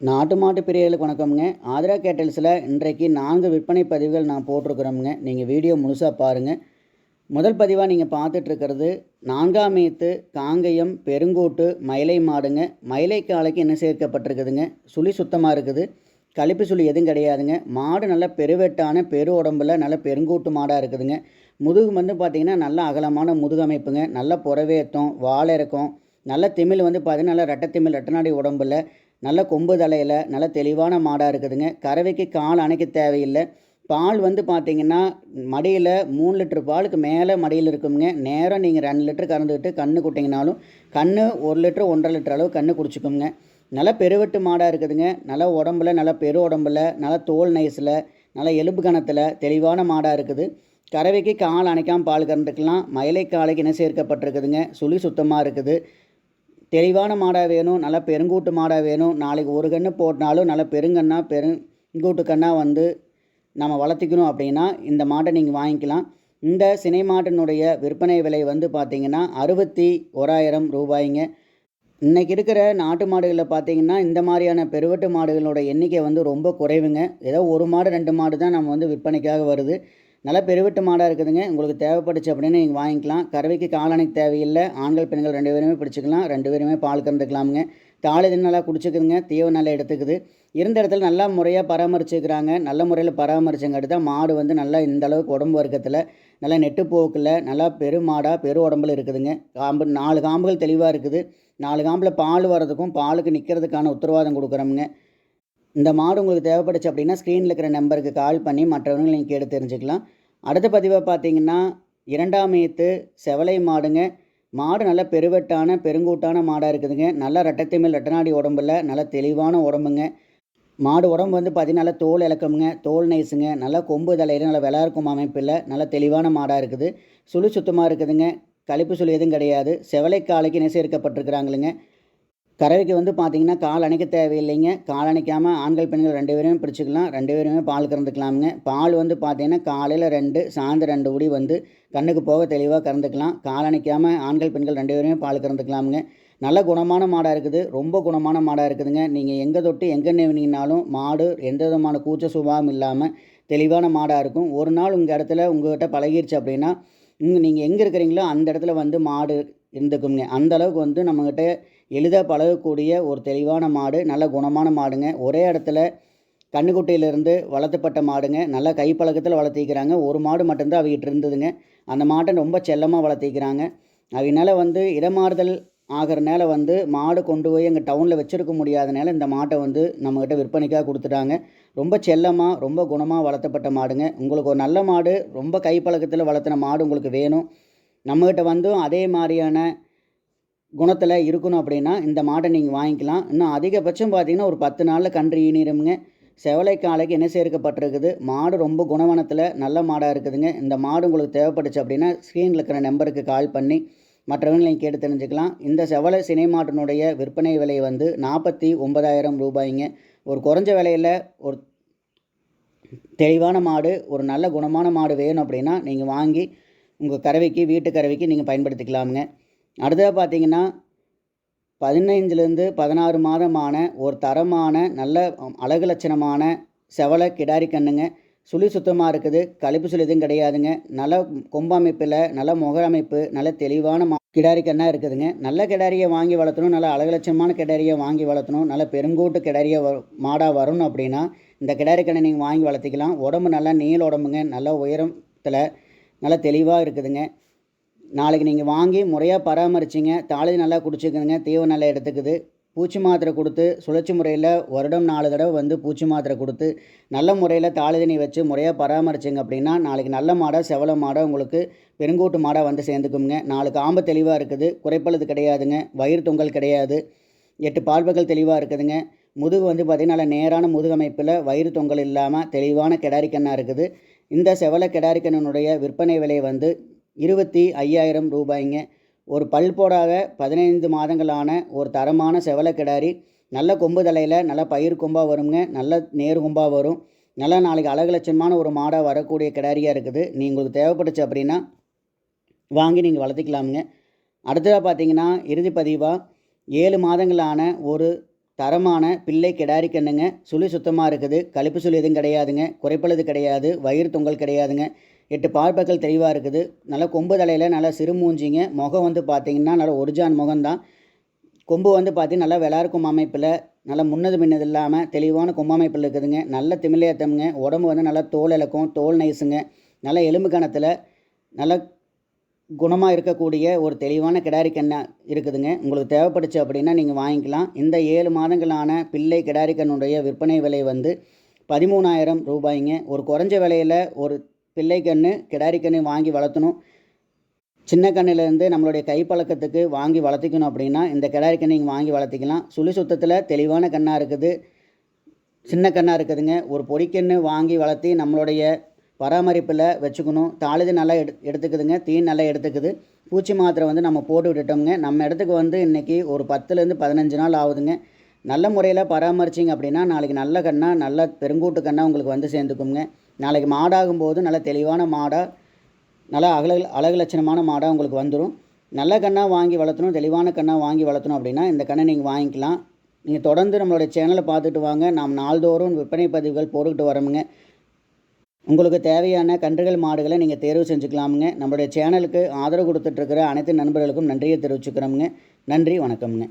நாட்டு மாட்டு பிரியர்களுக்கு வணக்கம்ங்க. ஆதிரா கேட்டல்ஸில் இன்றைக்கு நான்கு விற்பனை பதிவுகள் நான் போட்டிருக்கிறோம்ங்க. நீங்கள் வீடியோ முழுசாக பாருங்கள் முதல் பதிவாக நீங்கள் பார்த்துட்ருக்கிறது நான்காம் ஏத்து காங்கயம் பெருங்கோட்டு மயிலை மாடுங்க. மயிலை காலைக்கு என்ன சேர்க்கப்பட்டிருக்குதுங்க? சுழி சுத்தமாக இருக்குது. கழிப்பு சுழி எதுவும் கிடையாதுங்க. மாடு நல்ல பெருவெட்டான பெரு உடம்புல நல்ல பெருங்கூட்டு மாடாக இருக்குதுங்க. முதுகு வந்து பார்த்திங்கன்னா நல்ல அகலமான முதுகமைப்புங்க நல்ல புறவேத்தம் வாழிறக்கம் நல்ல திமிழ் வந்து பார்த்தீங்கன்னா நல்ல ரெட்டத்திமிழ் ரெட்டநாடி உடம்புல நல்ல கொம்பு தலையில் நல்ல தெளிவான மாடாக இருக்குதுங்க. கறவைக்கு கால் அணைக்க தேவையில்லை. பால் வந்து பார்த்தீங்கன்னா மடியில் மூணு லிட்டர் பாலுக்கு மேலே மடியில் இருக்குங்க நேரம் நீங்கள் ரெண்டு லிட்டர் கறந்துக்கிட்டு கன்று குட்டிங்கனாலும் கன்று ஒரு லிட்டர் ஒன்றரை லிட்டர் அளவு கன்று குடிச்சிக்குங்க. நல்லா பெருவெட்டு மாடாக இருக்குதுங்க. நல்ல உடம்புல நல்ல பெரு உடம்புல நல்ல தோல் நைஸில் நல்ல எலும்பு கணத்தில் தெளிவான மாடாக இருக்குது. கறவைக்கு கால் அணைக்காமல் பால் கறந்துக்கலாம். மயிலை காலைக்கு என்ன சேர்க்கப்பட்டிருக்குதுங்க. சுழி சுத்தமாக இருக்குது. தெளிவான மாடாக வேணும் நல்லா பெருங்கூட்டு மாடாக வேணும். நாளைக்கு ஒரு கன்று போட்டினாலும் நல்ல பெருங்கண்ணா பெருங்கூட்டு கண்ணாக வந்து நம்ம வளர்த்திக்கணும் அப்படின்னா இந்த மாட்டை நீங்கள் வாங்கிக்கலாம். இந்த சினை மாட்டினுடைய விற்பனை விலை வந்து பார்த்திங்கன்னா அறுபத்தி ஓராயிரம் ரூபாய்ங்க. இன்றைக்கி இருக்கிற நாட்டு மாடுகளில் பார்த்திங்கன்னா இந்த மாதிரியான பெருவட்டு மாடுகளோட எண்ணிக்கை வந்து ரொம்ப குறைவுங்க. ஏதோ ஒரு மாடு ரெண்டு மாடு தான் நம்ம வந்து விற்பனைக்காக வருது. நல்லா பெருவெட்டு மாடாக இருக்குதுங்க. உங்களுக்கு தேவைப்பட்டுச்சு அப்படின்னு நீங்கள் வாங்கிக்கலாம். கறவைக்கு காலணைக்கு தேவையில்லை. ஆண்கள் பெண்கள் ரெண்டு பேருமே பிடிச்சிக்கலாம். ரெண்டு பேருமே பால் கறந்துக்கலாமுங்க. தாலி தின்னு நல்லா குடிச்சிக்குதுங்க. தீவை நல்லா எடுத்துக்குது. இருந்த இடத்துல நல்லா முறையாக பராமரிச்சுக்கிறாங்க. நல்ல முறையில் பராமரிச்சங்காட்டி தான் மாடு வந்து நல்லா இந்த அளவுக்கு உடம்பு வர்க்கத்தில் நல்லா நெட்டு போக்கில் நல்லா பெரு மாடாக பெரு உடம்புல இருக்குதுங்க. காம்பு நாலு காம்புகள் தெளிவாக இருக்குது. நாலு காம்பில் பால் வர்றதுக்கும் பாலுக்கு நிற்கிறதுக்கான உத்தரவாதம் கொடுக்குறோமுங்க. இந்த மாடு உங்களுக்கு தேவைப்படுச்சு அப்படின்னா ஸ்க்ரீனில் இருக்கிற நம்பருக்கு கால் பண்ணி மற்றவங்க நீங்கள் கேட்டு தெரிஞ்சுக்கலாம். அடுத்த பதிவாக பார்த்தீங்கன்னா இரண்டாம் ஏத்து செவலை மாடுங்க. மாடு நல்ல பெருவெட்டான பெருங்கூட்டான மாடாக இருக்குதுங்க. நல்ல ரெட்டத்தைமேல் ரெட்டநாடி உடம்புல நல்ல தெளிவான உடம்புங்க. மாடு உடம்பு வந்து பார்த்தீங்கன்னா நல்லா தோல் இலக்கமுங்க. தோல் நைஸுங்க. நல்லா கொம்பு தலையில் நல்லா விளாருக்கும் அமைப்பில். நல்ல தெளிவான மாடாக இருக்குது. சுழி சுத்தமாக இருக்குதுங்க. கழிப்பு சுழி எதுவும் கிடையாது. செவலை காலைக்கு என்ன கறவைக்கு வந்து பார்த்தீங்கன்னா கால் அணைக்க தேவையில்லைங்க. கால் அணைக்காமல் ஆண்கள் பெண்கள் ரெண்டு பேருமே பிடிச்சிக்கலாம் ரெண்டு பேருமே பால் கறந்துக்கலாமுங்க. பால் வந்து பார்த்தீங்கன்னா காலையில் ரெண்டு சாயந்தரம் ரெண்டு உடி வந்து கண்ணுக்கு போக தெளிவாக கறந்துக்கலாம். கால் அணைக்காமல் ஆண்கள் பெண்கள் ரெண்டு பேருமே பால் கறந்துக்கலாமுங்க. நல்ல குணமான மாடாக இருக்குது. ரொம்ப குணமான மாடாக இருக்குதுங்க. நீங்கள் எங்கே தொட்டு எங்கே நிவினீங்கனாலும் மாடு எந்த விதமான கூச்ச சுபாவம் இல்லாமல் தெளிவான மாடாக இருக்கும். ஒரு நாள் உங்கள் இடத்துல உங்கள்கிட்ட பழகிருச்சு அப்படின்னா இங்கே நீங்கள் எங்கே இருக்கிறீங்களோ அந்த இடத்துல வந்து மாடு இருந்துக்குங்க அந்த அளவுக்கு வந்து நம்மக்கிட்ட எளிதாக பழகக்கூடிய ஒரு தெளிவான மாடு நல்ல குணமான மாடுங்க. ஒரே இடத்துல கண்ணுக்குட்டியிலேருந்து வளர்த்துப்பட்ட மாடுங்க. நல்லா கைப்பழக்கத்தில் வளர்த்திக்கிறாங்க. ஒரு மாடு மட்டும்தான் அவகிட்ட இருந்ததுங்க. அந்த மாட்டை ரொம்ப செல்லமாக வளர்த்திக்கிறாங்க. அவனால வந்து இடமாறுதல் ஆகிறனால வந்து மாடு கொண்டு போய் எங்கள் டவுனில் வச்சுருக்க முடியாதனால இந்த மாட்டை வந்து நம்மக்கிட்ட விற்பனைக்காக கொடுத்துட்டாங்க. ரொம்ப செல்லமாக ரொம்ப குணமாக வளர்த்தப்பட்ட மாடுங்க. உங்களுக்கு ஒரு நல்ல மாடு ரொம்ப கைப்பழக்கத்தில் வளர்த்துன மாடு உங்களுக்கு வேணும். நம்மக்கிட்ட வந்தும் அதே மாதிரியான குணத்தில் இருக்கணும் அப்படின்னா இந்த மாட்டை நீங்கள் வாங்கிக்கலாம். இன்னும் அதிகபட்சம் பார்த்தீங்கன்னா ஒரு பத்து நாளில் கன்று ஈனிருமுங்க செவலை காலைக்கு என்ன சேர்க்கப்பட்டிருக்குது? மாடு ரொம்ப குணவனத்தில் நல்ல மாடாக இருக்குதுங்க. இந்த மாடு உங்களுக்கு தேவைப்பட்டுச்சு அப்படின்னா ஸ்க்ரீனில் இருக்கிற நம்பருக்கு கால் பண்ணி மற்றவங்களையும் நீங்கள் கேட்டு தெரிஞ்சுக்கலாம். இந்த செவலை சினை மாட்டினுடைய விற்பனை விலை வந்து நாற்பத்தி ஒன்பதாயிரம் ரூபாய்ங்க. ஒரு குறைஞ்ச விலையில் ஒரு தெளிவான மாடு ஒரு நல்ல குணமான மாடு வேணும் அப்படின்னா நீங்கள் வாங்கி உங்கள் கறவைக்கு வீட்டு கறவைக்கு நீங்கள் பயன்படுத்திக்கலாமுங்க. அடுத்ததாக பார்த்தீங்கன்னா பதினைஞ்சுலேருந்து பதினாறு மாதமான ஒரு தரமான நல்ல அழகு லட்சணமான செவலை கிடாரி கண்ணுங்க. சுழி சுத்தமாக இருக்குது. கழிப்பு சுழி எதுவும் கிடையாதுங்க. நல்ல கொம்பமைப்பில் நல்ல முக அமைப்பு நல்ல தெளிவான மா கிடாரி கண்ணாக இருக்குதுங்க. நல்ல கிடாரியை வாங்கி வளர்த்தணும். நல்ல அழகு லட்சணமான கிடாரியை வாங்கி வளர்த்தணும். நல்ல பெருங்கூட்டு கிடாரியை வ மாடாக வரணும் அப்படின்னா இந்த கிடாரி கண்ணை நீங்கள் வாங்கி வளர்த்திக்கலாம். உடம்பு நல்லா நீள் உடம்புங்க. நல்ல உயரத்தில் நல்லா தெளிவாக இருக்குதுங்க. நாளைக்கு நீங்கள் வாங்கி முறையாக பராமரிச்சிங்க. தாளி நல்லா குடிச்சிக்கணுங்க தீவனம் நல்லா எடுத்துக்குது. பூச்சி மாத்திரை கொடுத்து சுழற்சி முறையில் வருடம் நாலு தடவை வந்து பூச்சி மாத்திரை கொடுத்து நல்ல முறையில் தாளிதண்ணி வச்சு முறையாக பராமரிச்சிங்க அப்படின்னா நாளைக்கு நல்ல மாடாக செவல மாடாக உங்களுக்கு பெருங்கூட்டு மாடாக வந்து சேர்ந்துக்குங்க. நாளுக்கு ஆம்பு தெளிவாக இருக்குது. குறைப்பழுது கிடையாதுங்க. வயிறு தொங்கல் கிடையாது. எட்டு பார்வைகள் தெளிவாக இருக்குதுங்க. முதுகு வந்து பார்த்திங்கன்னா நேரான முதுகமைப்பில் வயிறு தொங்கல் இல்லாமல் தெளிவான கெடாரிக்கண்ணாக இருக்குது. இந்த செவல கெடாரிக்கண்ணனுடைய விற்பனை விலை வந்து இருபத்தி ஐயாயிரம் ரூபாய்ங்க. ஒரு பல் போடாத பதினைந்து மாதங்களான ஒரு தரமான செவல கிடாரி நல்ல கொம்பு தலையில் நல்ல பயிர் கொம்பாக வருங்க நல்ல நேர் கொம்பாக வரும். நல்லா நாளைக்கு அழகு லட்சணமான ஒரு மாடாக வரக்கூடிய கிடாரியாக இருக்குது. நீ உங்களுக்கு தேவைப்பட்டுச்சு அப்படின்னா வாங்கி நீங்கள் வளர்த்திக்கலாமுங்க. அடுத்ததாக பார்த்தீங்கன்னா இறுதி பதிவாக ஏழு மாதங்களான ஒரு தரமான பிள்ளை கிடாரி கண்ணுங்க சுழி சுத்தமாக இருக்குது. கழிப்பு சுழி எதுவும் கிடையாதுங்க. குறைப்பழுது கிடையாது. வயிறு தொங்கல் கிடையாதுங்க. எட்டு பார்ப்பக்கள் தெளிவாக இருக்குது. நல்லா கொம்பு தலையில் நல்லா சிறுமூஞ்சிங்க முகம் வந்து பார்த்தீங்கன்னா நல்லா ஒரிஜான் முகம்தான். கொம்பு வந்து பார்த்தீங்கன்னா நல்லா விளாருக்கும் அமைப்பில் நல்லா முன்னது மின்னது இல்லாமல் தெளிவான கும்ப அமைப்பில் இருக்குதுங்க. நல்ல திமிலேத்தம்ங்க உடம்பு வந்து நல்லா தோல் இழக்கும் தோல் நைஸுங்க. நல்ல எலும்பு கணத்தில் நல்ல குணமாக இருக்கக்கூடிய ஒரு தெளிவான கிடாரி கண்ணா இருக்குதுங்க. உங்களுக்கு தேவைப்படுச்சு அப்படின்னா நீங்கள் வாங்கிக்கலாம். இந்த ஏழு மாதங்களான பிள்ளை கிடாரி கண்ணுடைய விற்பனை விலை வந்து பதிமூணாயிரம் ரூபாய்ங்க. ஒரு குறைஞ்ச விலையில் ஒரு பிள்ளை கன்று கிடாரி கன்று வாங்கி வளர்த்தணும். சின்ன கண்ணிலேருந்து நம்மளுடைய கைப்பழக்கத்துக்கு வாங்கி வளர்த்திக்கணும் அப்படின்னா இந்த கிடாரி கன்று நீங்கள் வாங்கி வளர்த்திக்கலாம். சுழி சுத்தத்தில் தெளிவான கண்ணாக இருக்குது. சின்ன கண்ணாக இருக்குதுங்க. ஒரு பொடிக்கன்று வாங்கி வளர்த்தி நம்மளுடைய பராமரிப்பில் வச்சுக்கணும். தாளிது நல்லா எடு எடுத்துக்குதுங்க. தீன் நல்லா எடுத்துக்குது. பூச்சி மாத்திரை வந்து நம்ம போட்டு விட்டுட்டோம்ங்க. நம்ம இடத்துக்கு வந்து இன்றைக்கி ஒரு பத்துலேருந்து பதினஞ்சு நாள் ஆகுதுங்க. நல்ல முறையில் பராமரிச்சிங்க அப்படின்னா நாளைக்கு நல்ல கண்ணாக நல்ல பெருங்கூட்டு கண்ணாக உங்களுக்கு வந்து சேர்ந்துக்குங்க. நாளைக்கு மாடாகும் போது நல்ல தெளிவான மாடாக நல்லா அழகு அழகு லட்சணமான மாடாக உங்களுக்கு வந்துடும் நல்ல கண்ணாக வாங்கி வளர்த்தணும் தெளிவான கண்ணாக வாங்கி வளர்த்தணும் அப்படின்னா இந்த கண்ணை நீங்கள் வாங்கிக்கலாம். நீங்கள் தொடர்ந்து நம்மளுடைய சேனலை பார்த்துட்டு வாங்க. நாம் நாள்தோறும் விற்பனை பதிவுகள் போட்டுக்கிட்டு வரோமுங்க. உங்களுக்கு தேவையான கன்றுகள் மாடுகளை நீங்கள் தேர்வு செஞ்சுக்கலாமுங்க. நம்மளுடைய சேனலுக்கு ஆதரவு கொடுத்துட்ருக்கிற அனைத்து நண்பர்களுக்கும் நன்றியை தெரிவிச்சுக்கிறோமுங்க. நன்றி வணக்கம்ங்க.